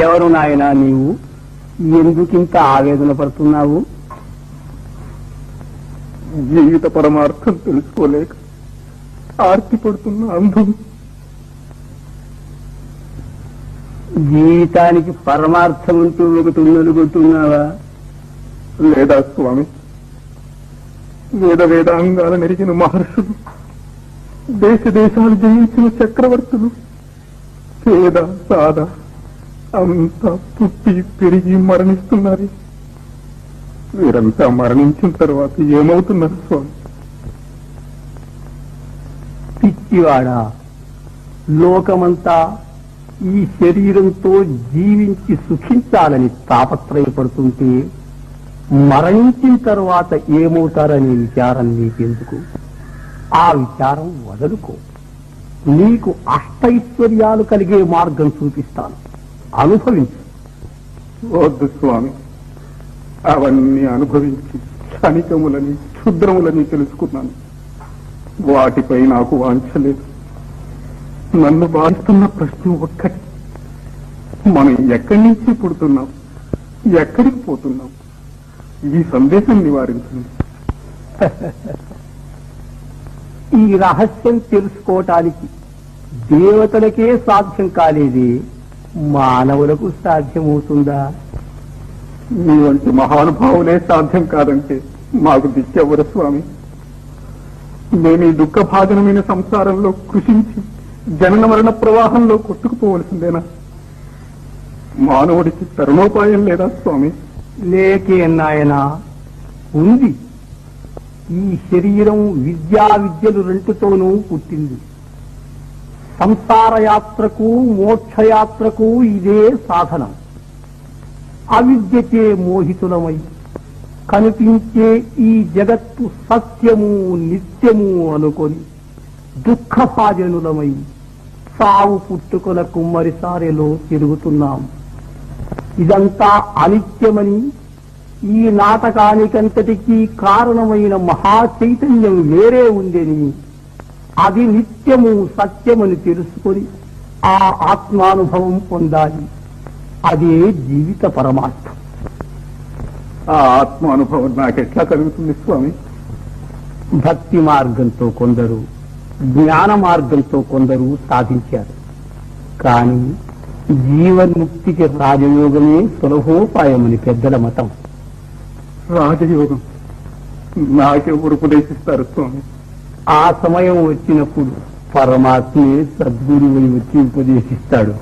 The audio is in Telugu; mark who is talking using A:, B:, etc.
A: ఎవరు నాయనా నీవు? ఎందుకింత ఆవేదన పడుతున్నావు?
B: జీవిత పరమార్థం తెలుసుకోలేక ఆర్తి పడుతున్న అంధం
A: జీవితానికి పరమార్థం అంటూ ఒకటి ఉన్నలుగుతున్నావా
B: లేదా స్వామి? వేద వేదాంగాల నెరిగిన మహర్షులు దేశ దేశాలు జయించిన చక్రవర్తులు పేద సాద అంతా పుట్టి పెరిగి మరణిస్తున్నారు. వీరంతా మరణించిన తర్వాత ఏమవుతున్నారు స్వామి?
A: పిచ్చివాడా లోకమంతా ఈ శరీరంతో జీవించి సుఖించాలని తాపత్రయపడుతుంటే మరణించిన తర్వాత ఏమవుతారనే విచారం నీకెందుకు? ఆ విచారం వదలుకో. నీకు అష్టైశ్వర్యాలు కలిగే మార్గం చూపిస్తాను. అనుభవించు.
B: వద్దు స్వామి అవన్నీ అనుభవించి క్షణికములని క్షుద్రములని తెలుసుకున్నాను. వాటిపై నాకు వాంఛలేదు నన్ను బాధిస్తున్న ప్రశ్న ఒక్కటి. మనం ఎక్కడి నుంచి పుడుతున్నాం? ఎక్కడికి పోతున్నాం? ఈ సందేశం నివారించింది
A: ఈ రహస్యం తెలుసుకోవటానికి దేవతలకే సాధ్యం కాలేదే. మానవులకు సాధ్యమవుతుందా?
B: మీ వంటి మహానుభావులే సాధ్యం కాదంటే మాకు దిక్కెవరు స్వామి? మేము ఈ దుఃఖ భాజనమైన సంసారంలో కృషించి జనన మరణ ప్రవాహంలో కొట్టుకుపోవలసిందేనా? మానవుడికి తరుణోపాయం లేదా స్వామి?
A: లేకే నాయన. ఉంది. ఈ శరీరం విద్యా విద్యలు రెంటుతోనూ పుట్టింది. సంసారయాత్రకు మోక్షయాత్రకు ఇదే సాధనం. అవిద్యచే మోహితులమై కనిపించే ఈ జగత్తు సత్యము నిత్యము అనుకొని దుఃఖపాజనులమై సావు పుట్టుకుల కుమ్మరిసారెలో తిరుగుతున్నాం. ఇదంతా అనిత్యమని ఈ నాటకానికంతటికీ కారణమైన మహా చైతన్యం వేరే ఉందని అది నిత్యము సత్యమని తెలుసుకొని ఆ ఆత్మానుభవం పొందాలి. అదే జీవిత పరమార్థం.
B: ఆ ఆత్మ అనుభవం నాకెట్లా కలుగుతుంది స్వామి?
A: భక్తి మార్గంతో కొందరు జ్ఞాన మార్గంతో కొందరు సాధించారు. కానీ జీవన్ముక్తికి రాజయోగమే సులభోపాయమని పెద్దల మతం.
B: రాజయోగం. నాకెవరు ఉపదేశిస్తారు స్వామి?
A: ఆ సమయం వచ్చినప్పుడు పరమాత్మే సద్గురువుని వచ్చి ఉపదేశిస్తాడు.